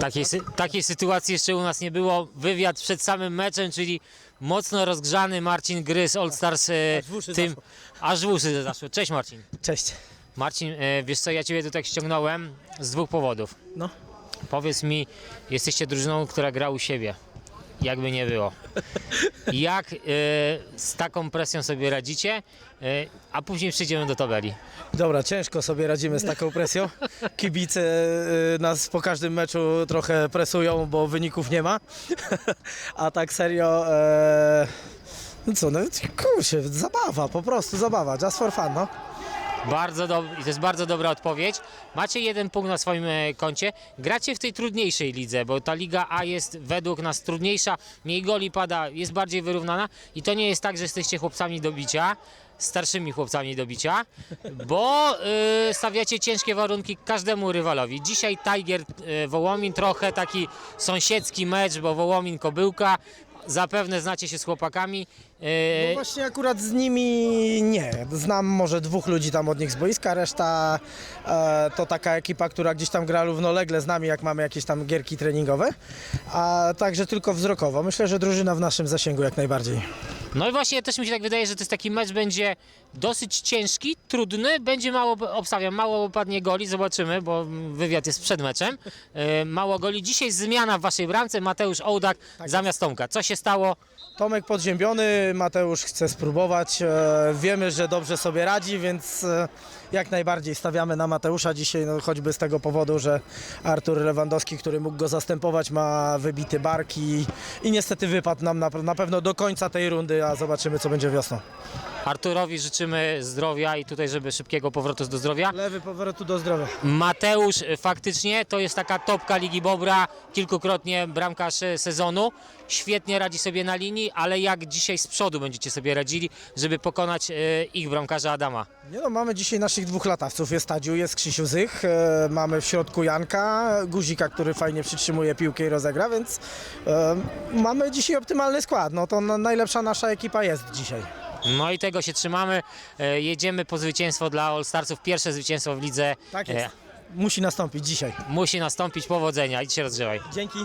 Takiej, sy- takiej sytuacji jeszcze u nas nie było. Wywiad przed samym meczem, czyli mocno rozgrzany Marcin Gry z All Stars. E, Aż w uszy tym, zaszło. aż w uszy zaszło. Cześć Marcin. Cześć. Marcin, e, wiesz co, ja Ciebie tutaj ściągnąłem z dwóch powodów. No. Powiedz mi, jesteście drużyną, która gra u siebie. Jakby nie było. Jak e, z taką presją sobie radzicie, e, a później przejdziemy do tabeli. Dobra, ciężko sobie radzimy z taką presją. Kibice y, nas po każdym meczu trochę presują, bo wyników nie ma. A tak serio, e, no co, no kurczę, zabawa, po prostu zabawa, just for fun, no. Bardzo to jest bardzo dobra odpowiedź. Macie jeden punkt na swoim e, koncie. Gracie w tej trudniejszej lidze, bo ta Liga A jest według nas trudniejsza, mniej goli pada, jest bardziej wyrównana i to nie jest tak, że jesteście chłopcami do bicia, starszymi chłopcami do bicia, bo y, stawiacie ciężkie warunki każdemu rywalowi. Dzisiaj Tiger y, Wołomin, trochę taki sąsiedzki mecz, bo Wołomin Kobyłka. Zapewne znacie się z chłopakami. No Y, właśnie akurat z nimi nie. Znam może dwóch ludzi tam od nich z boiska, reszta e, to taka ekipa, która gdzieś tam gra równolegle z nami, jak mamy jakieś tam gierki treningowe, a także tylko wzrokowo. Myślę, że drużyna w naszym zasięgu jak najbardziej. No i właśnie też mi się tak wydaje, że to jest taki mecz będzie dosyć ciężki, trudny, będzie mało, obstawiam, mało padnie goli, zobaczymy, bo wywiad jest przed meczem. E, mało goli. Dzisiaj zmiana w waszej bramce, Mateusz Ołdak zamiast Tomka. Co się stało? Tomek podziębiony, Mateusz chce spróbować. E, wiemy, że dobrze sobie radzi, więc e, jak najbardziej stawiamy na Mateusza dzisiaj, no, choćby z tego powodu, że Artur Lewandowski, który mógł go zastępować, ma wybity bark i, i niestety wypadł nam na, na pewno do końca tej rundy, a zobaczymy, co będzie wiosną. Arturowi życzymy zdrowia i tutaj, żeby szybkiego powrotu do zdrowia. Lewy powrotu do zdrowia. Mateusz e, faktycznie to jest taka topka Ligi Bobra, kilkukrotnie bramkarz e, sezonu. Świetnie radzi sobie na linii, ale jak dzisiaj z przodu będziecie sobie radzili, żeby pokonać e, ich bramkarza Adama? Nie no, mamy dzisiaj naszych dwóch latawców. Jest Tadziu, jest Krzysiu Zych, mamy w środku Janka, Guzika, który fajnie przytrzymuje piłkę i rozegra, więc mamy dzisiaj optymalny skład. No to na, najlepsza nasza ekipa jest dzisiaj. No i tego się trzymamy. E, Jedziemy po zwycięstwo dla All Starsów. Pierwsze zwycięstwo w lidze Tak e, jest. Musi nastąpić dzisiaj. musi nastąpić. Powodzenia. Idź się rozgrzewaj. Dzięki.